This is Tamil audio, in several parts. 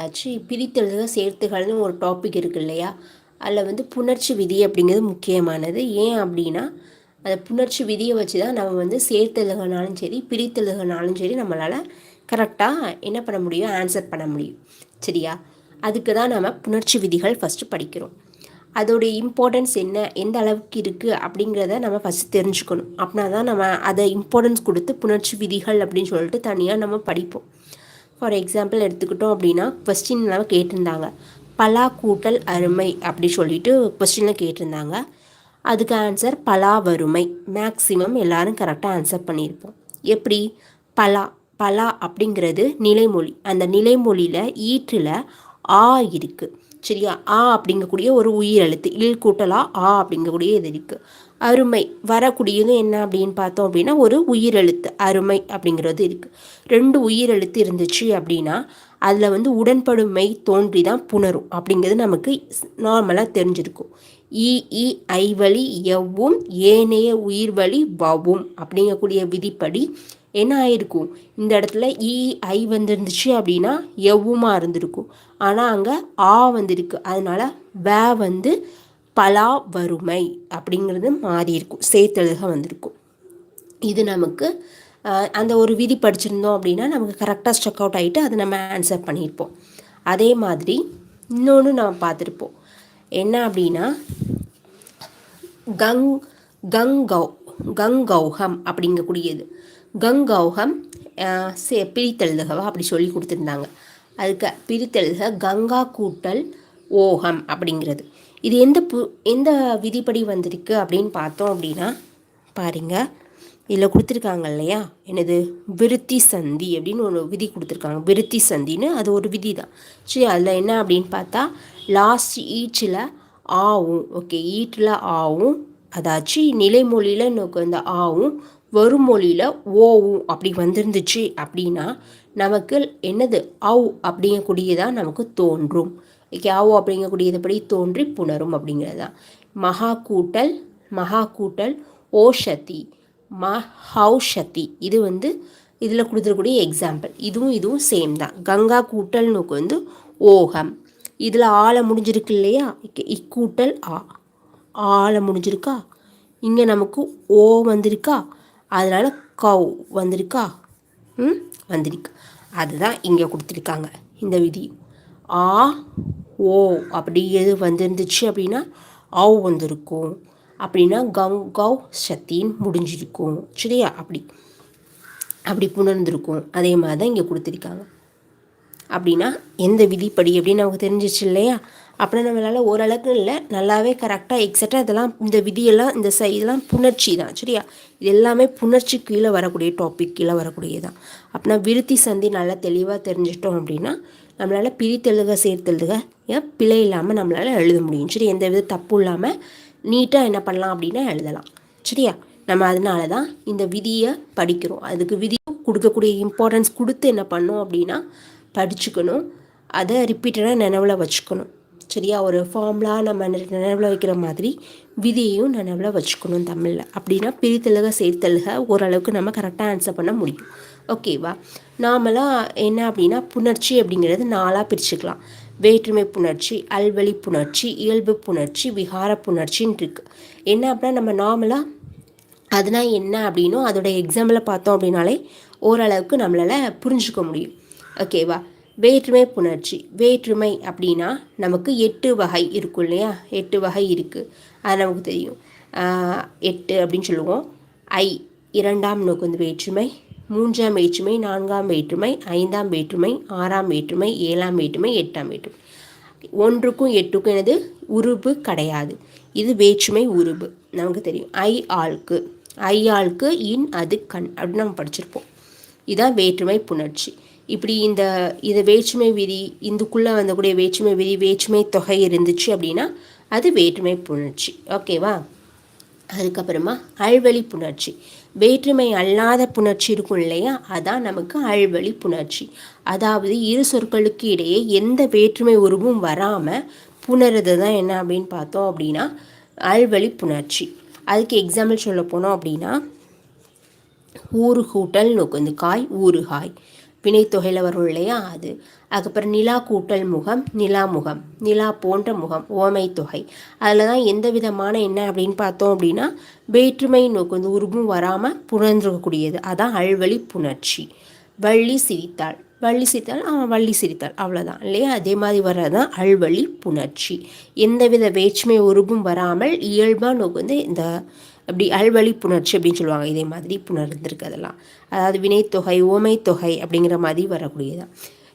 அதாச்சு பிரித்தெழுதுக சேர்த்துகள்னு ஒரு டாபிக் இருக்குது இல்லையா? அதில் வந்து புணர்ச்சி விதி அப்படிங்கிறது முக்கியமானது. ஏன் அப்படின்னா அந்த புணர்ச்சி விதியை வச்சு தான் நம்ம வந்து சேர்த்தெழுகனாலும் சரி பிரித்தெழுகனாலும் சரி நம்மளால் கரெக்டாக என்ன பண்ண முடியும்? ஆன்சர் பண்ண முடியும். சரியா? அதுக்கு தான் நம்ம புணர்ச்சி விதிகள் ஃபஸ்ட்டு படிக்கிறோம். அதோடைய இம்பார்ட்டன்ஸ் என்ன? எந்த அளவுக்கு இருக்குது அப்படிங்கிறத நம்ம ஃபஸ்ட்டு தெரிஞ்சுக்கணும். அப்படின்னா தான் நம்ம அதை இம்பார்ட்டன்ஸ் கொடுத்து புணர்ச்சி விதிகள் அப்படின்னு சொல்லிட்டு தனியாக நம்ம படிப்போம். ஃபார் எக்ஸாம்பிள் எடுத்துக்கிட்டோம் அப்படின்னா கொஸ்டின்லாம் கேட்டிருந்தாங்க. பலா கூட்டல் அருமை அப்படி சொல்லிட்டு கொஸ்டினில் கேட்டிருந்தாங்க. அதுக்கு ஆன்சர் பலா வறுமை மேக்ஸிமம் எல்லாரும் கரெக்டாக ஆன்சர் பண்ணியிருப்போம். எப்படி? பலா பலா அப்படிங்கிறது நிலைமொழி. அந்த நிலைமொழியில் ஈற்றில் ஆ இருக்குது சரியா? ஆ அப்படிங்கக்கூடிய ஒரு உயிரெழுத்து. இல் கூட்டலா ஆ அப்படிங்கக்கூடிய இது இருக்குது அருமை வரக்கூடியது என்ன அப்படின்னு பார்த்தோம் அப்படின்னா ஒரு உயிரெழுத்து அருமை அப்படிங்கிறது இருக்குது ரெண்டு உயிரெழுத்து இருந்துச்சு அப்படின்னா அதில் வந்து உடன்படுமை தோன்றி தான் புணரும் அப்படிங்கிறது நமக்கு நார்மலாக தெரிஞ்சிருக்கும். இ இ ஐவழி எவ்வும் ஏனைய உயிர் வழி வவும் அப்படிங்கக்கூடிய விதிப்படி என்ன ஆயிருக்கும்? இந்த இடத்துல இ ஐ வந்துருந்துச்சு அப்படின்னா எவ்வுமா இருந்திருக்கும். ஆனால் அங்கே ஆ வந்திருக்கு. அதனால வே வந்து பலா வறுமை அப்படிங்கிறது மாறி இருக்கும். சேர்த்தெழுக வந்திருக்கும். இது நமக்கு அந்த ஒரு விதி படிச்சிருந்தோம் அப்படின்னா நமக்கு கரெக்டாக ஸ்ட்ரக் அவுட் ஆகிட்டு அதை நம்ம ஆன்சர் பண்ணியிருப்போம். அதே மாதிரி இன்னொன்று நம்ம பார்த்துருப்போம். என்ன அப்படின்னா கங் கங்கௌ கங்கௌகம் அப்படிங்கக்கூடியது. கங்கௌகம் சே பிரித்தெழுதுகவா அப்படி சொல்லி கொடுத்துருந்தாங்க. அதுக்கு பிரித்தெழுதுக கங்கா கூட்டல் ஓகம் அப்படிங்கிறது. இது எந்த பு எந்த விதிப்படி வந்திருக்கு அப்படின்னு பார்த்தோம் அப்படின்னா பாருங்க இதில் கொடுத்துருக்காங்க இல்லையா? என்னது? விருத்தி சந்தி அப்படின்னு ஒரு விதி கொடுத்துருக்காங்க. விருத்தி சந்தின்னு அது ஒரு விதி தான் சரி அதில் என்ன அப்படின்னு பார்த்தா லாஸ்ட் ஈச்சில் ஆவும் ஓகே ஈட்டில் ஆவும் அதாச்சு நிலைமொழியில் நமக்கு அந்த ஆவும் வரும் மொழியில் ஓவும் அப்படி வந்திருந்துச்சு அப்படின்னா நமக்கு என்னது? அவ் அப்படிங்கக்கூடியதான் நமக்கு தோன்றும். யாவோ அப்படிங்கக்கூடிய அப்படிங்கக்கூடியதுபடி தோன்றி புணரும் அப்படிங்கிறது தான். மகா கூட்டல் மகா கூட்டல் ஓஷதி மஹௌஷதி. இது வந்து இதில் கொடுத்துருக்கூடிய எக்ஸாம்பிள் இதுவும் இதுவும் சேம் தான். கங்கா கூட்டல் நோக்கு வந்து ஓகம். இதில் ஆளை முடிஞ்சிருக்கு இல்லையா? இக்கூட்டல் ஆ. ஆளை முடிஞ்சிருக்கா? இங்கே நமக்கு ஓ வந்திருக்கா? அதனால் கவ் வந்திருக்கா? ம் வந்திருக்கு. அதுதான் இங்கே கொடுத்துருக்காங்க இந்த விதி. ஆ ஓ அப்படி எது வந்துருந்துச்சு அப்படின்னா ஆவ் வந்திருக்கும். அப்படின்னா கங் கவ் சத்தின்னு முடிஞ்சிருக்கும். சரியா? அப்படி. அப்படி புணர்ந்திருக்கும். அதே மாதிரி தான் இங்கே கொடுத்துருக்காங்க. அப்படின்னா எந்த விதிப்படி அப்படின்னு நமக்கு தெரிஞ்சிச்சு இல்லையா? அப்படின்னா நம்மளால் ஓரளவுக்கு இல்லை. நல்லாவே கரெக்டாக எக்ஸட்டாக இதெல்லாம் இந்த விதியெல்லாம் இந்த சை இதெல்லாம் புணர்ச்சி தான். சரியா? இது எல்லாமே புணர்ச்சி கீழே வரக்கூடிய டாபிக் கீழே வரக்கூடியதான் அப்படின்னா விருத்தி சந்தி நல்லா தெளிவாக தெரிஞ்சிட்டோம் அப்படின்னா நம்மளால் பிரித்தெழுதுக சேர்த்தெழுதுக ஏன் பிழை இல்லாமல் நம்மளால் எழுத முடியும். சரி எந்த வித தப்பு இல்லாமல் நீட்டாக என்ன பண்ணலாம் அப்படின்னா எழுதலாம். சரியா? நம்ம அதனால தான் இந்த விதியை படிக்கிறோம். அதுக்கு விதியும் கொடுக்கக்கூடிய இம்பார்ட்டன்ஸ் கொடுத்து என்ன பண்ணோம் அப்படின்னா படிச்சுக்கணும். அதை ரிப்பீட்டடாக நினைவில் வச்சுக்கணும். சரியா? ஒரு ஃபார்ம்லாம் நம்ம நினைவில் வைக்கிற மாதிரி விதியையும் நினைவில் வச்சுக்கணும் தமிழில். அப்படின்னா பிரித்தழுக சேர்த்தழுக ஓரளவுக்கு நம்ம கரெக்டாக ஆன்சர் பண்ண முடியும். ஓகேவா நாமளாக என்ன அப்படின்னா புணர்ச்சி அப்படிங்கிறது நாளாக பிரிச்சுக்கலாம். வேற்றுமை புணர்ச்சி அல்வழி புணர்ச்சி இயல்பு புணர்ச்சி விகார புணர்ச்சின்னு இருக்குது என்ன அப்படின்னா நம்ம நார்மலாக அதுனா என்ன அப்படின்னும் அதோட எக்ஸாம்பிளை பார்த்தோம் அப்படின்னாலே ஓரளவுக்கு நம்மளால் புரிஞ்சுக்க முடியும். ஓகேவா வேற்றுமை புணர்ச்சி வேற்றுமை அப்படின்னா நமக்கு எட்டு வகை இருக்கும் இல்லையா? எட்டு வகை இருக்குது அது நமக்கு தெரியும். எட்டு அப்படின்னு சொல்லுவோம். ஐ இரண்டாம் நோக்கு வந்து வேற்றுமை. மூன்றாம் வேற்றுமை நான்காம் வேற்றுமை ஐந்தாம் வேற்றுமை ஆறாம் வேற்றுமை ஏழாம் வேற்றுமை எட்டாம் வேற்றுமை ஒன்றுக்கும் எட்டுக்கும் எனது உருபு கிடையாது. இது வேற்றுமை உருபு. நமக்கு தெரியும். ஐ ஆளுக்கு. ஐ ஆளுக்கு இன் அது கண் அப்படின்னு நம்ம படிச்சிருப்போம். இதுதான் வேற்றுமை புணர்ச்சி. இப்படி இந்த இது வேற்றுமை விதி இந்துக்குள்ளே வந்தக்கூடிய வேற்றுமை விதி வேற்றுமை தொகை இருந்துச்சு அப்படின்னா அது வேற்றுமை புணர்ச்சி. ஓகேவா? அதுக்கப்புறமா அழ்வழி புணர்ச்சி. வேற்றுமை அல்லாத புணர்ச்சி இருக்கும் இல்லையா? அதான் நமக்கு அழ்வழி புணர்ச்சி. அதாவது இரு சொற்களுக்கு இடையே எந்த வேற்றுமை உருவும் வராமல் புணருது தான் என்ன அப்படின்னு பார்த்தோம் அப்படின்னா அழ்வழி புணர்ச்சி. அதுக்கு எக்ஸாம்பிள் சொல்ல போனோம் அப்படின்னா ஊறு கூட்டல் நோக்கு வந்து காய் ஊறுகாய். வினைத்தொகையில் வரும் இல்லையா அது. அதுக்கப்புறம் நிலா கூட்டல் முகம் நிலா முகம் நிலா போன்ற முகம் ஓமை தொகை. அதில் தான் எந்த விதமான என்ன அப்படின்னு பார்த்தோம் அப்படின்னா வேற்றுமை நோக்கு வந்து உருவும் வராமல் புணர்ந்துருக்கக்கூடியது. அதான் அழ்வழி புணர்ச்சி. வள்ளி சிரித்தாள். வள்ளி சிரித்தாள் அவன் வள்ளி சிரித்தாள். அவ்வளோதான் இல்லையா? அதே மாதிரி வர்றதுதான் அழ்வழி புணர்ச்சி. எந்தவித வேற்றுமை உருவும் வராமல் இயல்பாக நோக்கு வந்து இந்த அப்படி அல்வழி புணர்ச்சி அப்படின்னு சொல்லுவாங்க. இதே மாதிரி புணர்ந்திருக்கு அதெல்லாம் அதாவது வினைத்தொகை ஓமைத்தொகை அப்படிங்கிற மாதிரி வரக்கூடியதான்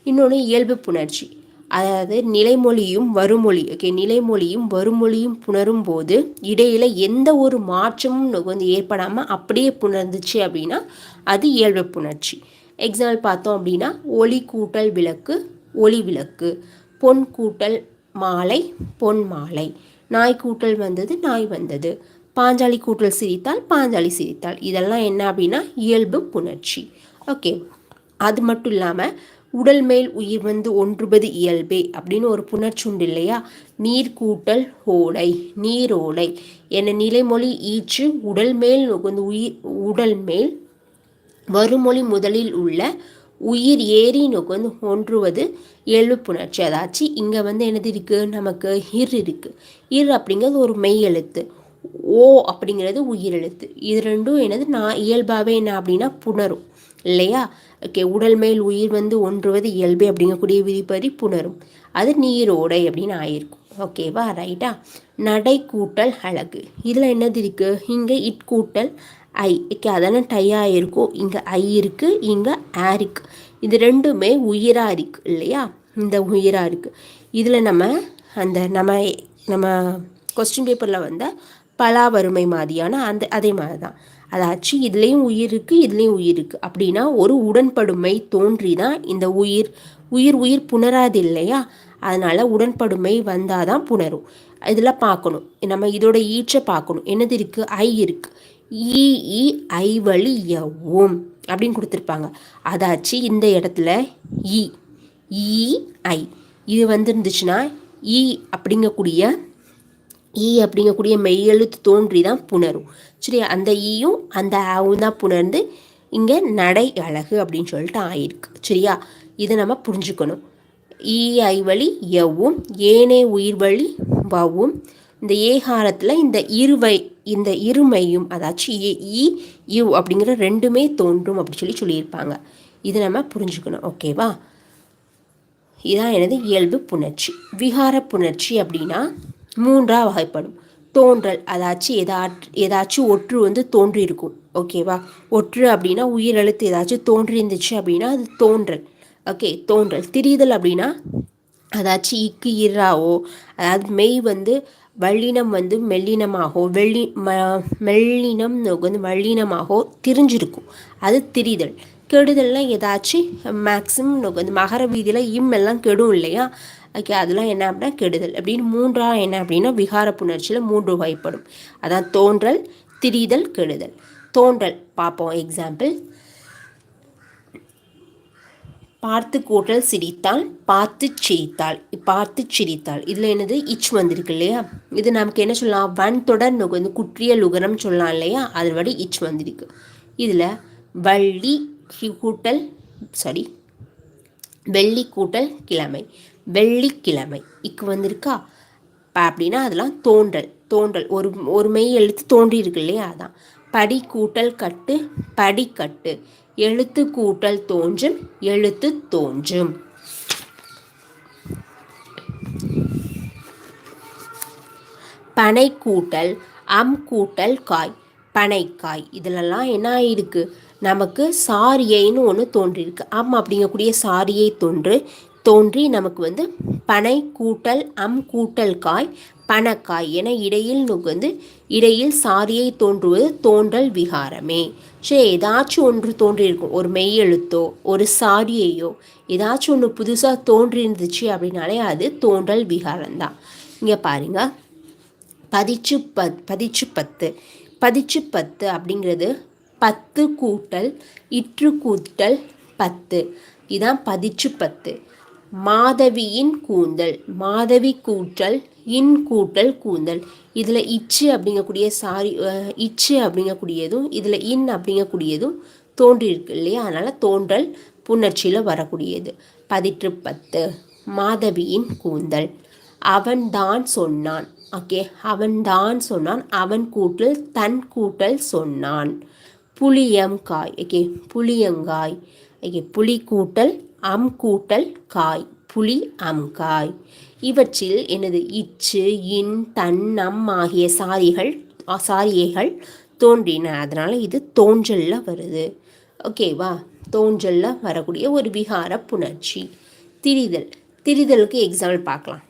இன்னொன்று இயல்பு புணர்ச்சி. அதாவது நிலைமொழியும் வருமொழி ஓகே நிலைமொழியும் வருமொழியும் புணரும் போது இடையில எந்த ஒரு மாற்றமும் வந்து ஏற்படாமல் அப்படியே புணர்ந்துச்சு அப்படின்னா அது இயல்பு புணர்ச்சி. எக்ஸாம்பிள் பார்த்தோம் அப்படின்னா ஒளி கூட்டல் விளக்கு ஒளி விளக்கு. பொன் கூட்டல் மாலை பொன் மாலை. நாய் கூட்டல் வந்தது நாய் வந்தது. பாஞ்சாலி கூட்டல் சிரித்தால் பாஞ்சாலி சிரித்தாள். இதெல்லாம் என்ன அப்படின்னா இயல்பு புணர்ச்சி. ஓகே அது மட்டும் இல்லாமல் உடல் மேல் உயிர் வந்து ஒன்றுபது இயல்பே அப்படின்னு ஒரு புணர்ச்சுண்டு இல்லையா? நீர் கூட்டல் ஓடை நீரோடை. என நிலைமொழி ஈற்று உடல் மேல் வந்து உயிர் உடல் மேல் மறுமொழி முதலில் உள்ள உயிர் ஏறி நோக்கு வந்து ஒன்றுவது இயல்பு புணர்ச்சி. அதாச்சு இங்கே வந்து என்னது இருக்குது நமக்கு இர் இருக்குது இர் அப்படிங்கிறது ஒரு மெய் எழுத்து. ஓ அப்படிங்கிறது உயிரெழுத்து இது ரெண்டும் என்னது? நான் இயல்பாகவே என்ன அப்படின்னா புணரும். இல்லையா? ஓகே உடல் மேல் உயிர் வந்து ஒன்றுவது இயல்பே அப்படிங்கக்கூடிய விதிப்படி புணரும் அது நீரோடை அப்படின்னு ஆயிருக்கும். ஓகேவா? ரைட்டா? நடை கூட்டல் அழகு. இதில் என்னது இருக்குது இங்கே இட் கூட்டல் ஐ. ஓகே அதெல்லாம் டையாக இருக்கும் இங்கே ஐ இருக்குது இங்கே ஆ இது ரெண்டுமே உயிராக இருக்குது இல்லையா? இந்த உயிராக இருக்குது இதில் நம்ம அந்த நம்ம நம்ம கொஸ்டின் பேப்பரில் வந்த பலாவருமை மாதிரியான அந்த அதே மாதிரி தான் அதாச்சு இதுலேயும் உயிர் இருக்குது இதுலேயும் உயிர் இருக்குது அப்படின்னா ஒரு உடன்படுமை தோன்றி தான் இந்த உயிர் உயிர் உயிர் புணராது இல்லையா? அதனால் உடன்படுமை வந்தால் தான் புணரும். இதில் பார்க்கணும். நம்ம இதோட ஈற்றை பார்க்கணும். என்னது இருக்குது ஐ இருக்குது ஈ இ ஐ வழி எவ்வும் அப்படின்னு கொடுத்துருப்பாங்க. அதாச்சு இந்த இடத்துல இ ஐ. இது வந்துருந்துச்சுன்னா இ அப்படிங்கக்கூடிய ஈ அப்படிங்கக்கூடிய மெய்யெழுத்து தோன்றி தான் புணரும். சரி அந்த ஈயும் அந்த ஆவும் தான் புணர்ந்து இங்கே நடை அழகு அப்படின்னு சொல்லிட்டு ஆயிருக்கு. சரியா? இதை நம்ம புரிஞ்சுக்கணும். ஈ ஐ வழி எவ்வும் ஏனே உயிர் வழி வவும். இந்த ஏகாரத்தில் இந்த இருவை இந்த இருமையும் அதாச்சும் ஏ ஈ யூ அப்படிங்கிற ரெண்டுமே தோன்றும் அப்படின்னு சொல்லி சொல்லியிருப்பாங்க. இதை நம்ம புரிஞ்சுக்கணும். ஓகேவா? இதான் எனது இயல்பு புணர்ச்சி. விகார புணர்ச்சி அப்படின்னா மூன்றாக வகைப்படும். தோன்றல் அதாச்சும் எதா ஏதாச்சும் ஒற்று வந்து தோன்றியிருக்கும். ஓகேவா ஒற்று அப்படின்னா உயிரெழுத்து ஏதாச்சும் தோன்றி இருந்துச்சு அப்படின்னா அது தோன்றல். ஓகே தோன்றல். திரிதல் அப்படின்னா அதாச்சும் இக்கு இராவோ அதாவது மெய் வந்து வள்ளினம் வந்து மெல்லினமாகோ வெள்ளி ம மெல்லினம் வந்து வள்ளினமாகோ திரிஞ்சிருக்கும். அது திரிதல். கெடுதல்னால் ஏதாச்சும் மேக்ஸிமம் வந்து மகர வீதியில் இம்மெல்லாம் கெடும் இல்லையா? ஓகே அதெல்லாம் என்ன அப்படின்னா கெடுதல். அப்படின்னு மூன்றா என்ன அப்படின்னா விகார புணர்ச்சியில் மூன்று வகைப்படும். அதான் தோன்றல் திரிதல் கெடுதல். தோன்றல் பார்ப்போம் எக்ஸாம்பிள் பார்த்து கூட்டல் சிரித்தாள் பார்த்து சிரித்தாள் பார்த்து சிரித்தாள் இதில் என்னது? இச் வந்திருக்கு இல்லையா? இது நமக்கு என்ன சொல்லலாம்? வன் தொடர் வந்து குற்றிய லுகரம் சொல்லலாம் இல்லையா? அதன்படி இச் வந்திருக்கு. இதில் வள்ளி கூட்டல் சாரி வெள்ளி கூட்டல் கிழமை. வெள்ளிக்கிழமை. இக்கு வந்திருக்கா? அப்படின்னா அதெல்லாம் தோன்றல். தோன்றல். ஒரு ஒரு மெய் எழுத்து தோன்றியிருக்கு இல்லையா? அதான். படி கூட்டல் கட்டு படிக்கட்டு எழுத்து கூட்டல் தோன்றும் எழுத்து தோன்றும். பனை கூட்டல் அம் கூட்டல் காய். பனைக்காய் இதிலெல்லாம் என்ன ஆயிருக்கு? நமக்கு சாரியைன்னு ஒன்று தோன்றியிருக்கு. அம் அப்படிங்கக்கூடிய சாரியை தோன்று தோன்றி நமக்கு வந்து பனை கூட்டல் அம் கூட்டல் காய் பணக்காய் என இடையில் வந்து இடையில் சாரியை தோன்றுவது தோன்றல் விகாரமே. சரி ஏதாச்சும் ஒன்று தோன்றியிருக்கும். ஒரு மெய்யெழுத்தோ ஒரு சாரியையோ ஏதாச்சும் ஒன்று புதுசாக தோன்றியிருந்துச்சு அப்படின்னாலே அது தோன்றல் விகாரம்தான். இங்கே பாருங்க. பதிச்சு பத் பதிச்சு பத்து. பதிச்சு பத்து அப்படிங்கிறது பத்து கூட்டல் இற்று கூட்டல் பத்து. இதான் பதிச்சு பத்து. மாதவியின் கூந்தல் மாதவி கூட்டல் இன் கூட்டல் கூந்தல். இதில் இச்சு அப்படிங்கக்கூடிய சாரி இச்சு அப்படிங்கக்கூடியதும் இதில் இன் அப்படிங்கக்கூடியதும் தோன்றியிருக்கு இல்லையா? அதனால் தோன்றல் புணர்ச்சியில் வரக்கூடியது. பதிற்று பத்து மாதவியின் கூந்தல். அவன்தான் சொன்னான். ஓகே அவன்தான் சொன்னான். அவன் கூட்டல் தன் கூட்டல் சொன்னான். புளியங்காய் ஓகே புளியங்காய். ஓகே புளி கூட்டல் அம் கூட்டல் காய் புலி அம்காய். இவற்றில் எனது இச்சு இன் தன் நம் ஆகிய சாரிகள் சாரியைகள் தோன்றின. அதனால் இது தோன்றலில் வருது. ஓகேவா தோன்றலில் வரக்கூடிய ஒரு விகார புணர்ச்சி. திரிதல். திரிதலுக்கு எக்ஸாம்பிள் பார்க்கலாம்.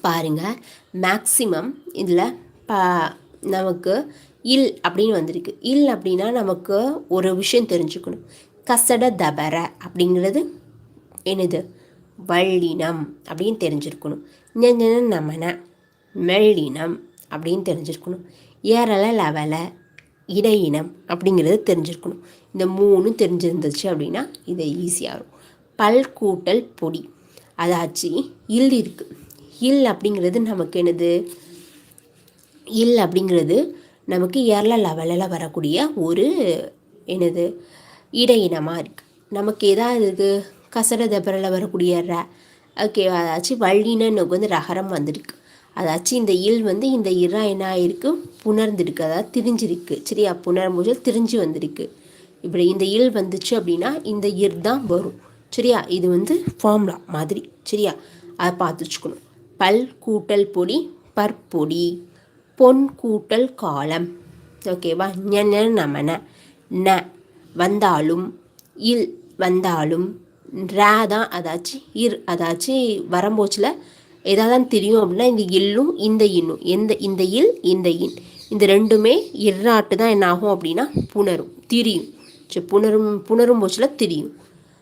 பாருங்கள் மேக்சிமம் இதில் ப நமக்கு இல் அப்படின்னு வந்திருக்கு. இல் அப்படின்னா நமக்கு ஒரு விஷயம் தெரிஞ்சுக்கணும். கசட தபர அப்படிங்கிறது என்னது? வள்ளினம் அப்படின்னு தெரிஞ்சிருக்கணும். ஞன நமன மெல்லினம் அப்படின்னு தெரிஞ்சிருக்கணும். ஏரல லவல இடையினம் அப்படிங்கிறது தெரிஞ்சிருக்கணும். இந்த மூணு தெரிஞ்சிருந்துச்சு அப்படின்னா இது ஈஸியாக இருக்கும். பல் கூட்டல் பொடி. அதாச்சு இல் இருக்குது இல் அப்படிங்கிறது நமக்கு என்னது? இல் அப்படிங்கிறது நமக்கு ஏரல லெவலில் வரக்கூடிய ஒரு என்னது? இடையினமாக இருக்குது நமக்கு எதாவது கசட தபரில் வரக்கூடிய ர ஓகே அதாச்சும் நோக்கு வந்து ரகரம் வந்திருக்கு. அதாச்சும் இந்த இல் வந்து இந்த இரா என்ன ஆயிருக்கு? புணர்ந்துருக்கு. அதாவது திரிஞ்சிருக்கு. சரியா? புணரும்போது திரிஞ்சு வந்திருக்கு. இப்படி இந்த இல் வந்துச்சு அப்படின்னா இந்த இர் தான் வரும். சரியா? இது வந்து ஃபார்முலா மாதிரி. சரியா? அதை பார்த்து வச்சுக்கணும். பல் கூட்டல் பொடி பற்பொடி பொன் கூட்டல் காலம். ஓகேவா? ஞன நமன. ந. வந்தாலும் இல் வந்தாலும் ரா தான் அதாச்சு இர் அதாச்சு வரம்போச்சில் எதாவது தெரியும் அப்படின்னா இந்த இல்லும் இந்த இன்னும். எந்த இந்த இல் இந்த இன். இந்த ரெண்டுமே இர்ராட்டு தான் என்ன ஆகும் அப்படின்னா புணரும் திரியும். சரி புணரும் புணரும் போச்சில் திரியும்.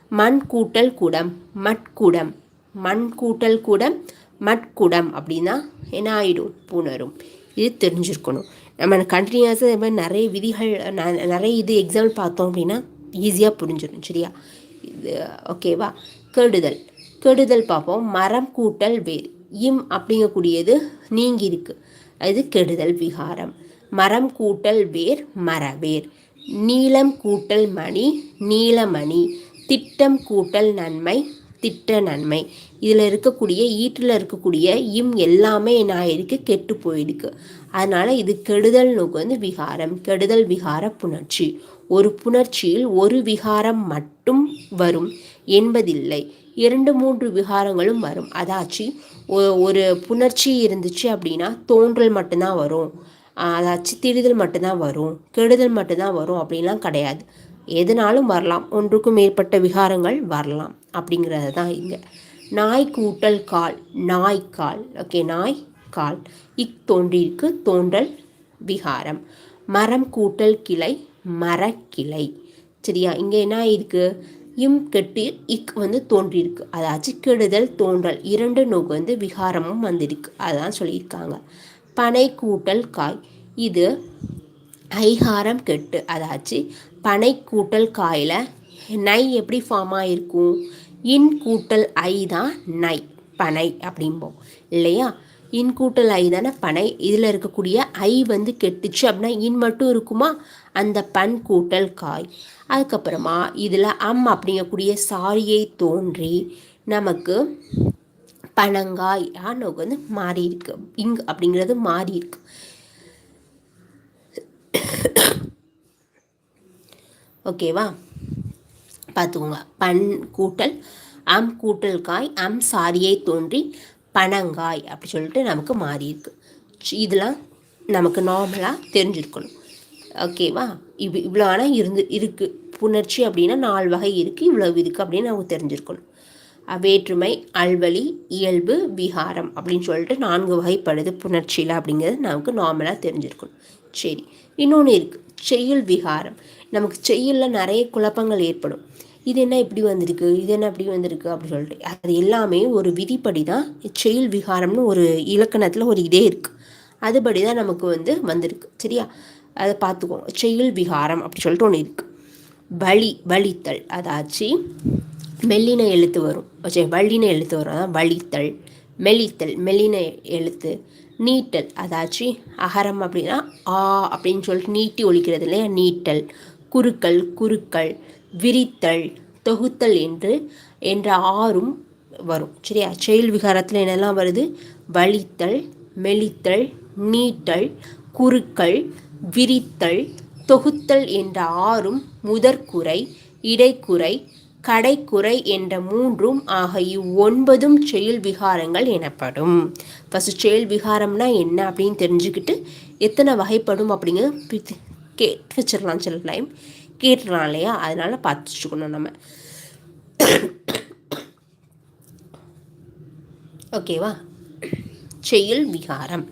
மண் கூட்டல் குடம் மட்குடம் மண் கூட்டல் குடம் மட்குடம் அப்படின்னா என்ன ஆகிடும் புணரும். இது தெரிஞ்சிருக்கணும். நம்ம கண்டினியூஸாக இது மாதிரி நிறைய விதிகள் நிறைய இது எக்ஸாம்பிள் பார்த்தோம் அப்படின்னா ஈஸியாக புரிஞ்சிடும் சரியா? இது ஓகேவா கெடுதல். கெடுதல் பார்ப்போம். மரம் கூட்டல் வேர் இம் அப்படிங்கக்கூடியது நீங்கி இருக்கு அது கெடுதல் விகாரம். மரம் கூட்டல் வேர் மரவேர் நீளம் கூட்டல் மணி நீலமணி திட்டம் கூட்டல் நன்மை திட்ட நன்மை. இதில் இருக்கக்கூடிய ஈட்டில் இருக்கக்கூடிய இம் எல்லாமே என்ன ஆயிருக்கு கெட்டு போயிருக்கு. அதனால் இது கெடுதல் நோக்கு வந்து விகாரம் கெடுதல் விகார புணர்ச்சி. ஒரு புணர்ச்சியில் ஒரு விகாரம் மட்டும் வரும் என்பதில்லை. இரண்டு மூன்று விகாரங்களும் வரும். அதாச்சு ஒரு புணர்ச்சி இருந்துச்சு அப்படின்னா தோன்றல் மட்டும்தான் வரும். அதாச்சு திரிதல் மட்டும்தான் வரும். கெடுதல் மட்டும்தான் வரும் அப்படின்லாம் கிடையாது. எதுனாலும் வரலாம். ஒன்றுக்கும் மேற்பட்ட விகாரங்கள் வரலாம். அப்படிங்கிறது தான் இங்கே. நாய் கூட்டல் கால் நாய் கால் ஓகே நாய் கால் இக் தோன்றியிருக்கு தோன்றல் விகாரம். மரம் கூட்டல் கிளை மரக்கிளை சரியா? இங்கே என்ன இருக்கு இம் கெட்டு இக் வந்து தோன்றியிருக்கு அதாச்சும் கெடுதல் தோன்றல். இரண்டு நோக்கு வந்து விகாரமும் வந்திருக்கு. அதான் சொல்லியிருக்காங்க. பனை கூட்டல் காய். இது ஐகாரம் கெட்டு. அதாச்சு பனை கூட்டல் காயில் நை எப்படி ஃபார்ம் ஆகிருக்கும் இன் கூட்டல் ஐ தான் நை பனை அப்படிம்போம். இல்லையா? இன் கூட்டல் ஐ தானே பனை. இதில் இருக்கக்கூடிய ஐ வந்து கெட்டுச்சு அப்படின்னா இன் மட்டும் இருக்குமா? அந்த பன் கூட்டல் காய். அதுக்கப்புறமா இதில் அம் அப்படிங்கக்கூடிய சாரியை தோன்றி நமக்கு பனங்காய் நமக்கு வந்து மாறி இருக்கு. இங் அப்படிங்கிறது மாறி இருக்கு. ஓகேவா? பார்த்துக்கோங்க பன் கூட்டல் அம் கூட்டல் காய் அம் சாரியை தோன்றி பனங்காய் அப்படி சொல்லிட்டு நமக்கு மாறி இருக்கு. இதெல்லாம் நமக்கு நார்மலாக தெரிஞ்சிருக்கணும். ஓகேவா இவ் இவ்வளோ ஆனால் இருந்து இருக்குது புணர்ச்சி அப்படின்னா நாலு வகை இருக்குது இவ்வளோ இருக்குது அப்படின்னு நமக்கு தெரிஞ்சிருக்கணும். வேற்றுமை அல்வழி இயல்பு விகாரம் அப்படின்னு சொல்லிட்டு நான்கு வகைப்படுது புணர்ச்சியில் அப்படிங்கிறது நமக்கு நார்மலாக தெரிஞ்சிருக்கணும். சரி இன்னொன்று இருக்குது செயல் விகாரம். நமக்கு செய்யுளில் நிறைய குழப்பங்கள் ஏற்படும். இது என்ன இப்படி வந்திருக்கு? இது என்ன இப்படி வந்திருக்கு? அப்படின்னு சொல்லிட்டு. அது எல்லாமே ஒரு விதிப்படி தான் செயல் விகாரம்னு ஒரு இலக்கணத்தில் ஒரு இதே இருக்குது அதுபடி தான் நமக்கு வந்து வந்திருக்கு. சரியா? அதை பார்த்துக்கோங்க செயல் விகாரம் அப்படி சொல்லிட்டு ஒன்று இருக்குது வழி வழித்தல் அதாச்சு மெல்லின எழுத்து வரும். சரி வள்ளின எழுத்து வரும். அதான் வழித்தல் மெலித்தல் மெல்லின எழுத்து. நீட்டல். அதாச்சு அகரம் அப்படின்னா ஆ அப்படின்னு சொல்லிட்டு நீட்டி ஒழிக்கிறது இல்லையா? நீட்டல். குறுக்கள் குறுக்கள் விரித்தல் தொகுத்தல் என்று என்ற ஆறும் வரும். சரியா? செயல் விகாரத்தில் என்னெல்லாம் வருது? வலித்தல் மெலித்தல் நீட்டல் குறுக்கள் விரித்தல் தொகுத்தல் என்ற ஆறும் முதற்குறை இடைக்குறை கடைக்குறை என்ற மூன்றும் ஆக இவ்வொன்பதும் செயல் விகாரங்கள் எனப்படும். ஃபஸ்ட்டு செயல் விகாரம்னா என்ன அப்படின்னு தெரிஞ்சுக்கிட்டு எத்தனை வகைப்படும் அப்படிங்க கேட்டு வச்சிடலாம் சில டைம் கேட்டுடலாம் இல்லையா அதனால் பார்த்து வச்சுக்கணும் நம்ம. ஓகேவா? செயல் விகாரம்.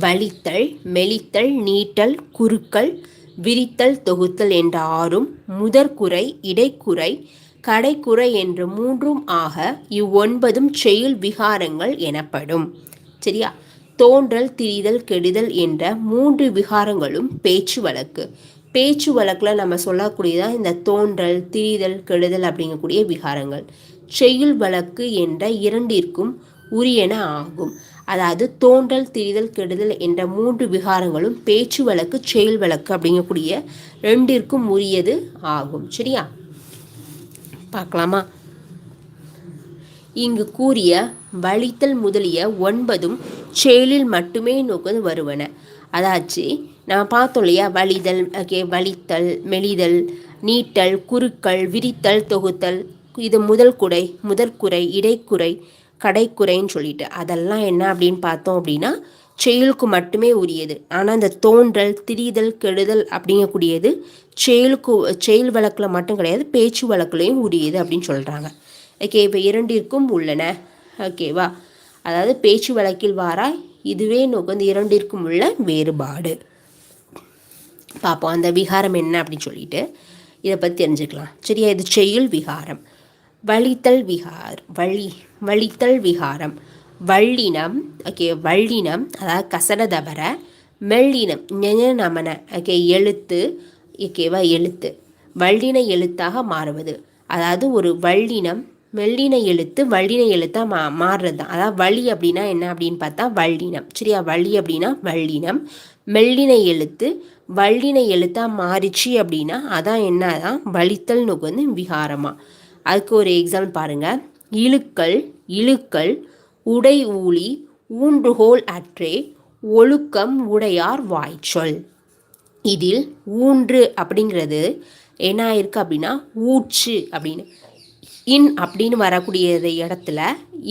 வலித்தல் மெலித்தல் நீட்டல் குறுக்கள் விரித்தல் தொகுத்தல் என்ற ஆறும் முதற்குறை இடைக்குறை கடைக்குறை என்ற மூன்றும் ஆக இவ்வொன்பதும் செயல் விகாரங்கள் எனப்படும். சரியா? தோன்றல் திரிதல் கெடுதல் என்ற மூன்று விகாரங்களும் பேச்சு வழக்கு. பேச்சு வழக்கில் நம்ம சொல்லக்கூடியதான் இந்த தோன்றல் திரிதல் கெடுதல் அப்படிங்கக்கூடிய விகாரங்கள். செயல் வழக்கு என்ற இரண்டிற்கும் உரியன ஆகும். அதாவது தோன்றல் திரிதல் கெடுதல் என்ற மூன்று விகாரங்களும் பேச்சு வழக்கு செயல் வழக்கு அப்படிங்கக்கூடிய ரெண்டிற்கும் உரியது ஆகும். சரியா? பார்க்கலாமா? இங்கு கூறிய வழித்தல் முதலிய ஒன்பதும் செயலில் மட்டுமே நோக்கது வருவன. அதாச்சு நான் பார்த்தோம் இல்லையா? வழிதல் ஓகே வலித்தல் மெலிதல் நீட்டல் குறுக்கள் விரித்தல் தொகுத்தல். இது முதல் குறை முதற்குறை இடைக்குறை கடைக்குறைன்னு சொல்லிட்டு. அதெல்லாம் என்ன அப்படின்னு பார்த்தோம் அப்படின்னா செயலுக்கு மட்டுமே உரியது. ஆனால் இந்த தோன்றல் திரிதல் கெடுதல் அப்படிங்கக்கூடியது செயலுக்கு செயல் வழக்கில் மட்டும் கிடையாது பேச்சு வழக்குலையும் உரியது அப்படின்னு சொல்கிறாங்க ஓகே இப்போ இரண்டிற்கும் உள்ளன. ஓகேவா அதாவது பேச்சு வழக்கில் வாரா இதுவே நோக்கு இரண்டிற்கும் உள்ள வேறுபாடு. பார்ப்போம். அந்த விகாரம் என்ன அப்படின்னு சொல்லிட்டு இதை பற்றி தெரிஞ்சுக்கலாம். சரியா? இது செயல் விகாரம். வழித்தல் விகார் வழி வழித்தல் விகாரம். வள்ளினம் ஓகே வள்ளினம் அதாவது கசடதபர மெல்லினம் நமன ஓகே எழுத்து ஓகேவா எழுத்து. வள்ளின எழுத்தாக மாறுவது. அதாவது ஒரு வள்ளினம் மெல்லின எழுத்து வள்ளின எழுத்தாக மா மாறுறது தான் அதாவது வழி அப்படின்னா என்ன அப்படின்னு பார்த்தா வள்ளினம். சரியா? வழி அப்படின்னா வள்ளினம். மெல்லின எழுத்து வள்ளின எழுத்தாக மாறிச்சு அப்படின்னா அதான் என்ன தான் வழித்தல் வந்து விகாரமாக அதுக்கு ஒரு எக்ஸாம்பிள் பாருங்கள் இழுக்கல் இழுக்கல் உடை ஊழி ஊன்றுகோல் அற்றே ஒழுக்கம் உடையார் வாய்ச்சொல். இதில் ஊன்று அப்படிங்கிறது என்ன ஆயிருக்கு அப்படின்னா ஊச்சு அப்படின்னு. இன் அப்படின்னு வரக்கூடிய இடத்துல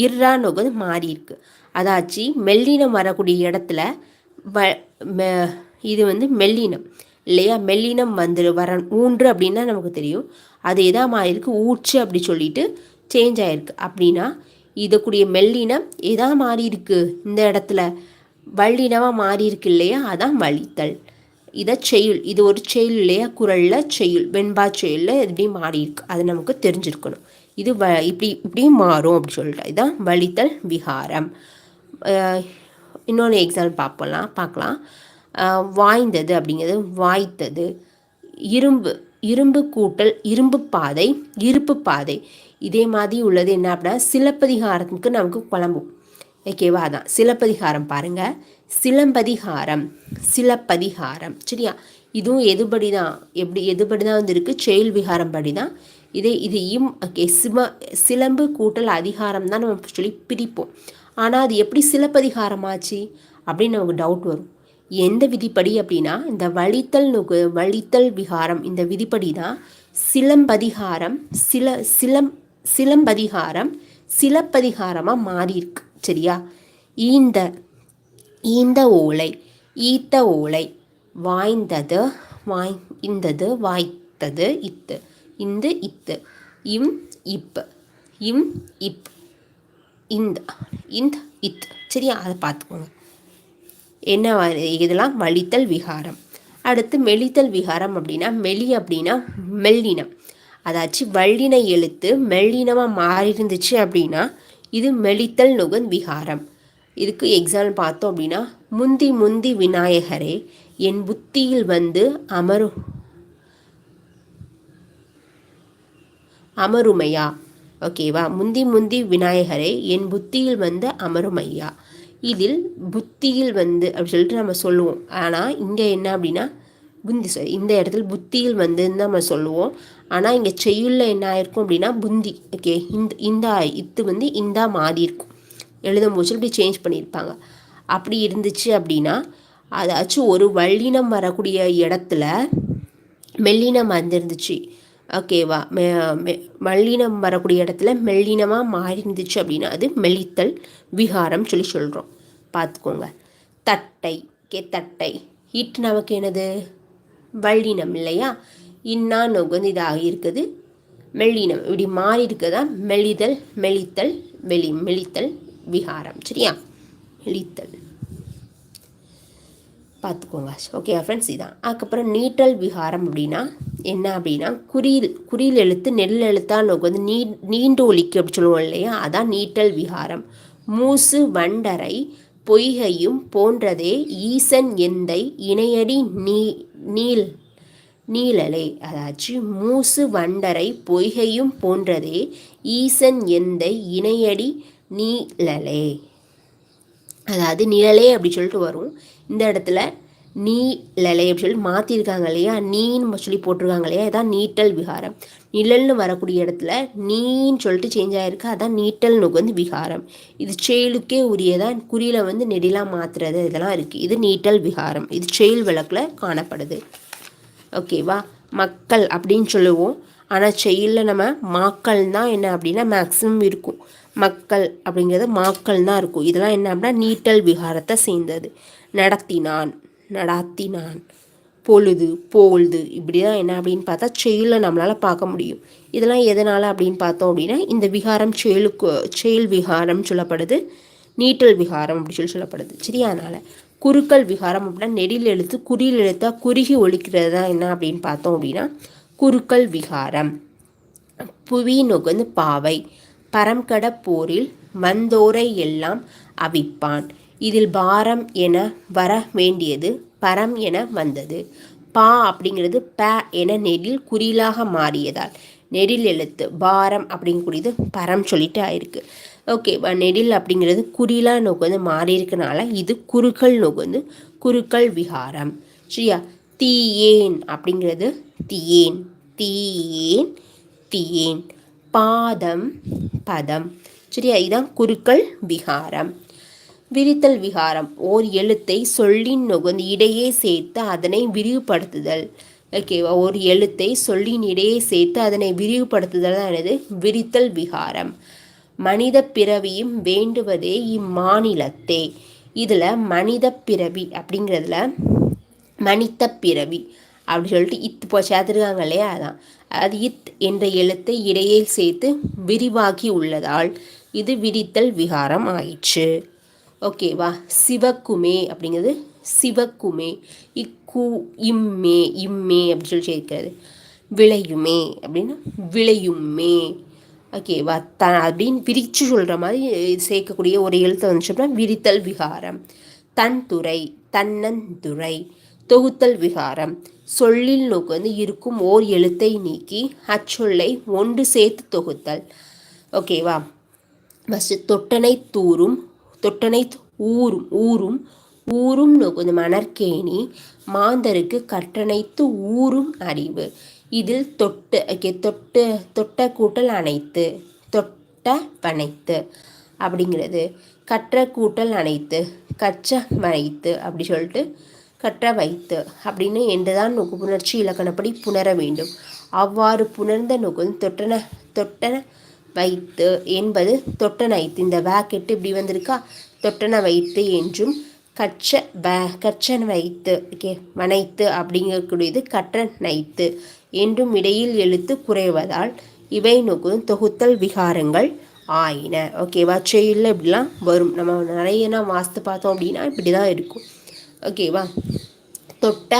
இர்ரான்னு நொகது மாறி இருக்கு அதாச்சு மெல்லினம் வரக்கூடிய இடத்துல வ இது வந்து மெல்லினம். இல்லையா? மெல்லினம் வந்து வர ஊன்று அப்படின்னா நமக்கு தெரியும். அது எதாம் மாறியிருக்கு ஊற்று அப்படி சொல்லிட்டு சேஞ்ச் ஆயிருக்கு. அப்படின்னா இதக்கூடிய மெல்லினம் எதா மாறி இருக்கு இந்த இடத்துல. வள்ளினமாக மாறி இருக்கு இல்லையா? அதான் வழித்தல். இதை செயல் இது ஒரு செயல் இல்லையா? குரலில் செயல் வெண்பா செயலில் எப்படி மாறி இருக்கு அது நமக்கு தெரிஞ்சிருக்கணும். இது வ இப்படி இப்படியும் மாறும் அப்படி சொல்லிட்டு. இதுதான் வழித்தல் விகாரம் இன்னொன்று எக்ஸாம்பிள் பார்ப்பலாம் பார்க்கலாம் வாய்ந்தது அப்படிங்கிறது வாய்த்தது. இரும்பு இரும்பு கூட்டல் இரும்பு பாதை இருப்பு பாதை. இதே மாதிரி உள்ளது என்ன அப்படின்னா சிலப்பதிகாரத்துக்கு நமக்கு குழம்பும். ஓகேவா அதான். சிலப்பதிகாரம் பாருங்க. சிலம்பதிகாரம். சிலப்பதிகாரம். சரியா? இதுவும் எதுபடி தான் எப்படி எதுபடி தான் வந்து இருக்குது செயல் விகாரம் படி தான் இதே இது இம் ஓகே சிம சிலம்பு கூட்டல் அதிகாரம் தான் நம்ம சொல்லி பிரிப்போம். ஆனால் அது எப்படி சிலப்பதிகாரமாச்சு அப்படின்னு நமக்கு டவுட் வரும். எந்த விதிப்படி அப்படின்னா இந்த வழித்தல் நுகு வழித்தல் விகாரம் இந்த விதிப்படி தான் சிலம்பதிகாரம் சில சிலம் சிலம்பதிகாரம் சிலப்பதிகாரமாக மாறியிருக்கு சரியா? ஈந்த ஈந்த ஓலை ஈத்த ஓலை வாய்ந்தது வாய் இந்தது வாய்த்தது இத்து இந்த இத்து இம் இப் இம் இப் இந்த இந்த இத் சரியா? அதை பார்த்துக்கோங்க. என்ன இதெல்லாம் வலித்தல் விகாரம். அடுத்து மெலித்தல் விகாரம் அப்படின்னா மெலி அப்படின்னா மெல்லினம். அதாச்சும் வள்ளின எழுத்து மெல்லினமாக மாறி இருந்துச்சு அப்படின்னா இது மெலித்தல் நுகன் விகாரம். இதுக்கு எக்ஸாம்பிள் பார்த்தோம் அப்படின்னா முந்தி முந்தி விநாயகரே என் புத்தியில் வந்து அமரு அமருமையா? ஓகேவா முந்தி முந்தி விநாயகரே என் புத்தியில் வந்து அமருமையா? இதில் புத்தியில் வந்து அப்படி சொல்லிட்டு நம்ம சொல்லுவோம். ஆனால் இங்கே என்ன அப்படின்னா புந்தி சாரி இந்த இடத்துல புத்தியில் வந்துன்னு நம்ம சொல்லுவோம். ஆனால் இங்கே செய்யுள்ள என்ன ஆயிருக்கும் அப்படின்னா புந்தி. ஓகே இந்த இந்த இத்து வந்து இந்தா மாறி இருக்கும். எழுதும் போது இப்படி சேஞ்ச் பண்ணியிருப்பாங்க. அப்படி இருந்துச்சு அப்படின்னா அதாச்சும் ஒரு வல்லினம் வரக்கூடிய இடத்துல மெல்லினம் வந்துருந்துச்சு. ஓகேவா மெ மல்லினம் வரக்கூடிய இடத்துல மெல்லினமாக மாறி இருந்துச்சு அப்படின்னா அது மெலித்தல் விகாரம் சொல்லி சொல்கிறோம் பார்த்துக்கோங்க தட்டை. கே தட்டை. இட் நமக்கு என்னது? வல்லினம் இல்லையா? இன்னா நொகுந்து இதாக இருக்குது. மெல்லினம். இப்படி மாறி இருக்கதா மெலிதல் மெலித்தல் வெளி மெலித்தல் விகாரம் சரியா? மெலித்தல் பார்த்துக்கோங்க ஓகே ஃப்ரெண்ட்ஸ் இதான். அதுக்கப்புறம் நீட்டல் விகாரம் அப்படின்னா என்ன அப்படின்னா குறியில் குறியில் எழுத்து நெல் எழுத்தா நமக்கு வந்து நீ நீண்டு ஒலிக்கு அப்படி சொல்லுவோம் இல்லையா? அதான் நீட்டல் விகாரம். மூசு வண்டரை பொய்கையும் போன்றதே ஈசன் எந்தை இணையடி நீ நீல் நீழலே. அதாச்சு மூசு வண்டரை பொய்கையும் போன்றதே ஈசன் எந்தை இணையடி நீழலே. அதாவது நிழலே அப்படி சொல்லிட்டு வரும். இந்த இடத்துல நீ லலை அப்படின்னு சொல்லி மாற்றிருக்காங்க இல்லையா? நீன்னு சொல்லி போட்டிருக்காங்க இல்லையா? இதான் நீட்டல் விகாரம். நிழல்னு வரக்கூடிய இடத்துல நீன்னு சொல்லிட்டு சேஞ்ச் ஆகிருக்கு அதான் நீட்டல் வந்து விகாரம். இது செயலுக்கே உரியதான் குறியில் வந்து நெடிலாம் மாற்றுறது இதெல்லாம் இருக்குது இது நீட்டல் விகாரம். இது செயல் விளக்கில் காணப்படுது. ஓகேவா மக்கள் அப்படின்னு சொல்லுவோம். ஆனால் செயலில் நம்ம மாக்கள் தான் என்ன அப்படின்னா மேக்ஸிமம் இருக்கும். மக்கள் அப்படிங்கிறது மாக்கள் தான் இருக்கும். இதெல்லாம் என்ன அப்படின்னா நீட்டல் விகாரத்தை சேர்ந்தது. நடத்தினான் நடாத்தினான். பொழுது போல்து இப்படி தான் என்ன அப்படின்னு பார்த்தா செயலில் நம்மளால் பார்க்க முடியும். இதெல்லாம் எதனால் அப்படின்னு பார்த்தோம் அப்படின்னா இந்த விகாரம் செயலுக்கு செயல் விகாரம் சொல்லப்படுது நீட்டல் விகாரம் அப்படின்னு சொல்லி சொல்லப்படுது. சரியா? அதனால் குறுக்கல் விகாரம் அப்படின்னா நெடில் எழுத்து குறியில் எழுத்தா குறுகி ஒழிக்கிறது தான் என்ன அப்படின்னு பார்த்தோம் அப்படின்னா குறுக்கல் விகாரம். புவி நுகர்ந்து பாவை. பரம்கட போரில் வந்தோரை எல்லாம் அவிப்பான். இதில் பாரம் என வர வேண்டியது பரம் என வந்தது. பா அப்படிங்கிறது ப என நெடில் குறிலாக மாறியதால். நெடில் எழுத்து பாரம் அப்படிங்கக்கூடியது பரம் சொல்லிட்டு ஆயிருக்கு. ஓகே நெடில் அப்படிங்கிறது குறிலா நோக்கு மாறி இருக்கனால இது குறுக்கள் நோக்கு குறுக்கள் விகாரம். சரியா? தீயேன் அப்படிங்கிறது தீயேன் தீயேன் தீயேன். பாதம் பதம். சரியா? இதுதான் குறுக்கள் விகாரம். விரித்தல் விகாரம். ஓர் எழுத்தை சொல்லின் நுகர்ந்து இடையே சேர்த்து அதனை விரிவுபடுத்துதல். ஓகேவா ஒரு எழுத்தை சொல்லின் இடையே சேர்த்து அதனை விரிவுபடுத்துதல் தான் எனது விரித்தல் விகாரம். மனித பிறவியும் வேண்டுவதே இம்மாநிலத்தே. இதில் மனித பிறவி அப்படிங்கிறதுல மனித பிறவி அப்படி சொல்லிட்டு இத்து போ சேர்த்துருக்காங்க இல்லையா? அதான். அது இத் என்ற எழுத்தை இடையே சேர்த்து விரிவாகி உள்ளதால் இது விரித்தல் விகாரம் ஆயிற்று. ஓகேவா சிவக்குமே அப்படிங்கிறது சிவக்குமே. இக்கு இம்மே இம்மே அப்படின்னு சொல்லி இருக்கிறது விளையுமே அப்படின்னா விளையுமே ஓகேவா த அப்படின்னு விரிச்சு சொல்கிற மாதிரி சேர்க்கக்கூடிய ஒரு எழுத்து வந்துச்சு அப்படின்னா விரித்தல் விகாரம். தன் துறை தன்னந்துறை தொகுத்தல் விகாரம். சொல்லில் நோக்கு வந்து இருக்கும் ஓர் எழுத்தை நீக்கி அச்சொல்லை ஒன்று சேர்த்து தொகுத்தல். ஓகேவா ஃபஸ்ட்டு தொட்டனை தூரும் தொட்டனை ஊரும் ஊரும் ஊரும் நுகுந்து மணற்கேணி மாந்தருக்கு கட்டணைத்து ஊரும் அறிவு. இதில் தொட்டு ஓகே தொட்டு தொட்ட கூட்டல் அனைத்து தொட்ட வனைத்து அப்படிங்கிறது. கற்ற கூட்டல் அனைத்து கச்ச வனைத்து அப்படி சொல்லிட்டு கற்ற வைத்து அப்படின்னு என்றுதான் நுகு புணர்ச்சி இலக்கணப்படி புணர வேண்டும். அவ்வாறு புணர்ந்த நுகுன் தொட்டன தொட்டன வைத்து என்பது தொட்டன வைத்து இந்த வே கெட்டு இப்படி வந்திருக்கா? தொட்டன வைத்து என்றும் கச்ச வ கச்சன் வைத்து ஓகே வனைத்து அப்படிங்கக்கூடியது கற்றன் நைத்து என்றும் இடையில் எழுத்து குறைவதால் இவை நோக்கும் தொகுத்தல் விகாரங்கள் ஆயின. ஓகேவா செயலில் இப்படிலாம் வரும். நம்ம நிறைய வாஸ்து பார்த்தோம் அப்படின்னா இப்படி தான் இருக்கும் ஓகேவா தொட்ட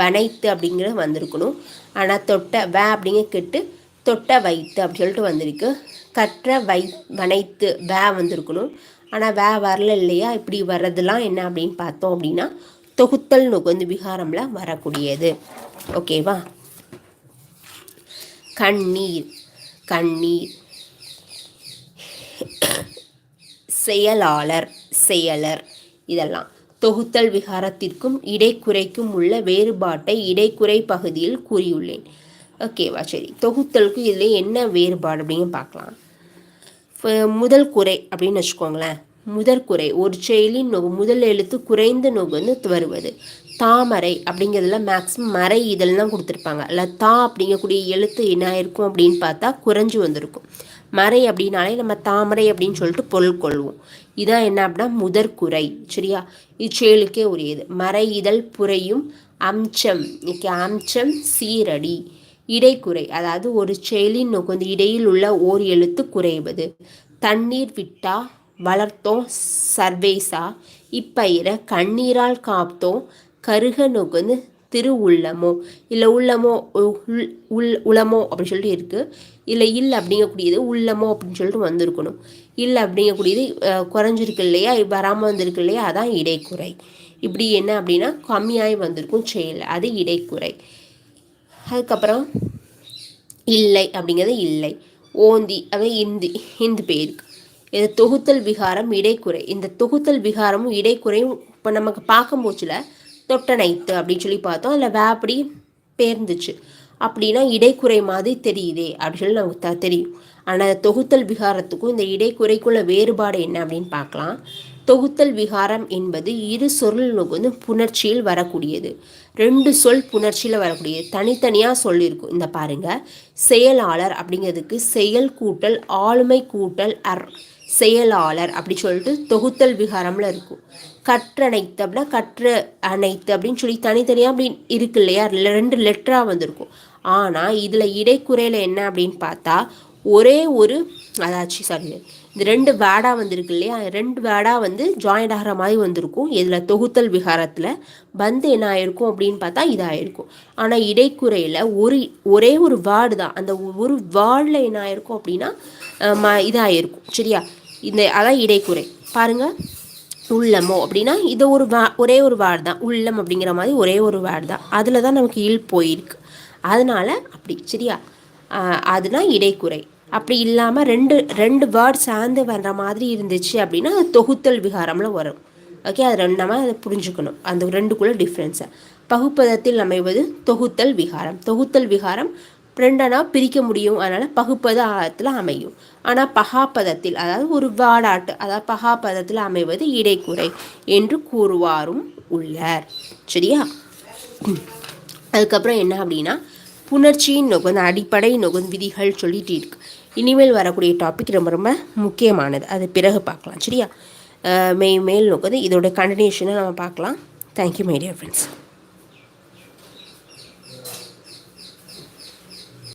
வனைத்து அப்படிங்கிறது வந்திருக்கணும். ஆனால் தொட்ட வ அப்படிங்க கெட்டு தொட்ட வைத்து அப்படி சொல்லிட்டு வந்திருக்கு. கற்ற வை வனைத்து வே வந்திருக்கணும். ஆனால் வே வரல இல்லையா? இப்படி வர்றதுலாம் என்ன அப்படின்னு பார்த்தோம் அப்படின்னா தொகுத்தல் நுகர்ந்து விகாரமில் வரக்கூடியது. ஓகேவா கண்ணீர் கண்ணீர். செயலாளர் செயலர் இதெல்லாம். தொகுத்தல் விகாரத்திற்கும் இடைக்குறைக்கும் உள்ள வேறுபாட்டை இடைக்குறை பகுதியில் கூறியுள்ளேன். ஓகேவா சரி. தொகுத்தலுக்கு இதில் என்ன வேறுபாடு அப்படின்னு பார்க்கலாம். முதல் குறை அப்படின்னு வச்சுக்கோங்களேன். முதற் குறை ஒரு செயலின் நோகு முதல் எழுத்து குறைந்த நொகுன்னு வருவது. தாமரை அப்படிங்கிறதுல மேக்ஸிமம் மறை இதெல்லாம் கொடுத்துருப்பாங்க. இல்லை தா அப்படிங்கக்கூடிய எழுத்து என்ன இருக்கும் அப்படின்னு பார்த்தா குறைஞ்சி வந்திருக்கும். மறை அப்படின்னாலே நம்ம தாமரை அப்படின்னு சொல்லிட்டு பொருள் கொள்வோம். இதான் என்ன அப்படின்னா முதற்குறை சரியா? இச்செயலுக்கே உரியது. மறை இதழ் புறையும் அம்சம் இன்னைக்கு அம்சம் சீரடி. இடைக்குறை அதாவது ஒரு செயலின் நோக்கம் இடையில் உள்ள ஓர் எழுத்து குறைவது. தண்ணீர் விட்டா வளர்த்தோம் சர்வேசா இப்பயிரை கண்ணீரால் காப்தோம் கருக நுகர்ந்து திரு உள்ளமோ இல்லை உள்ளமோ உள் உளமோ அப்படின்னு சொல்லிட்டு இருக்குது இல்லை இல்லை அப்படிங்கக்கூடியது உள்ளமோ அப்படின்னு சொல்லிட்டு வந்திருக்கணும். இல்லை அப்படிங்கக்கூடியது குறைஞ்சிருக்கு இல்லையா வராமல் வந்திருக்கு இல்லையா அதான் இடைக்குறை. இப்படி என்ன அப்படின்னா கம்மியாகி வந்திருக்கும் செயல் அது இடைக்குறை. அதுக்கப்புறம் இல்லை அப்படிங்கிறது இல்லை. ஓந்தி அவை இந்தி இந்து பேருக்கு. இது தொகுத்தல் விகாரம் இடைக்குறை. இந்த தொகுத்தல் விகாரமும் இடைக்குறையும் இப்போ நமக்கு பார்க்கும் போச்சுல தொட்டனைத்து அப்படின்னு சொல்லி பார்த்தோம். அதில் வே அப்படி பேர்ந்துச்சு. அப்படின்னா இடைக்குறை மாதிரி தெரியுதே அப்படின்னு சொல்லி நமக்கு த தெரியும். ஆனால் தொகுத்தல் விகாரத்துக்கும் இந்த இடைக்குறைக்குள்ள வேறுபாடு என்ன அப்படின்னு பார்க்கலாம். தொகுத்தல் விகாரம் என்பது இரு சொல் வந்து புணர்ச்சியில் வரக்கூடியது. ரெண்டு சொல் புணர்ச்சியில் வரக்கூடியது. தனித்தனியாக சொல்லியிருக்கும் இந்த பாருங்க. செயலாளர் அப்படிங்கிறதுக்கு செயல் கூட்டல் ஆளுமை கூட்டல் அர் செயலாளர் அப்படி சொல்லிட்டு தொகுத்தல் விகாரம்ல இருக்கும். கற்றணைத்து அப்படின்னா கற்ற அணைத்து அப்படின்னு சொல்லி தனித்தனியாக அப்படி இருக்கு இல்லையா? ரெண்டு லெட்டராக வந்திருக்கும். ஆனால் இதில் இடைக்குறையில் என்ன அப்படின்னு பார்த்தா ஒரே ஒரு அதாச்சு சாரி இந்த ரெண்டு வேடா வந்திருக்கு இல்லையா? ரெண்டு வேடா வந்து ஜாயிண்ட் ஆகிற மாதிரி வந்திருக்கும். இதில் தொகுத்தல் விகாரத்தில் பந்து என்ன ஆயிருக்கும் அப்படின்னு பார்த்தா இதாயிருக்கும். ஆனால் இடைக்குறையில் ஒரு ஒரே ஒரு வேர்டு தான். அந்த ஒரு வேர்டில் என்ன ஆயிருக்கும் அப்படின்னா ம இதாகிருக்கும் சரியா? இந்த அதான் இடைக்குறை. பாருங்கள் உள்ளமோ அப்படின்னா இது ஒரு வா ஒரே ஒரு வேர்டு தான். உள்ளம் அப்படிங்கிற மாதிரி ஒரே ஒரு வேர்டு தான். அதில் தான் நமக்கு இல் போயிருக்கு. அதனால் அப்படி சரியா? அதுனா இடைக்குறை. அப்படி இல்லாமல் ரெண்டு ரெண்டு வேர்ட் சார்ந்து வர்ற மாதிரி இருந்துச்சு அப்படின்னா அது தொகுத்தல் விகாரமில் வரும். ஓகே அது ரெண்டு நம்ம அதை புரிஞ்சுக்கணும். அந்த ரெண்டுக்குள்ளே டிஃப்ரென்ஸை பகுப்பதத்தில் அமைவது தொகுத்தல் விகாரம். தொகுத்தல் விகாரம் ரெண்டனா பிரிக்க முடியும். அதனால் பகுப்பத ஆழத்தில் அமையும். ஆனால் பகாப்பதத்தில் அதாவது ஒரு வாடாட்டு அதாவது பகாப்பதத்தில் அமைவது இடைக்குறை என்று கூறுவாரும் உள்ளார். சரியா? அதுக்கப்புறம் என்ன அப்படின்னா புணர்ச்சியின் நுகர்ந்து அடிப்படை நுகர்ந்து விதிகள் சொல்லிட்டு இருக்கு. இனிமேல் வரக்கூடிய டாபிக் ரொம்ப ரொம்ப முக்கியமானது. அது பிறகு பார்க்கலாம். சரியா? மெய் மேல் நோக்குது. இதோட கண்டினியூஷனை நம்ம பார்க்கலாம். Thank you my dear friends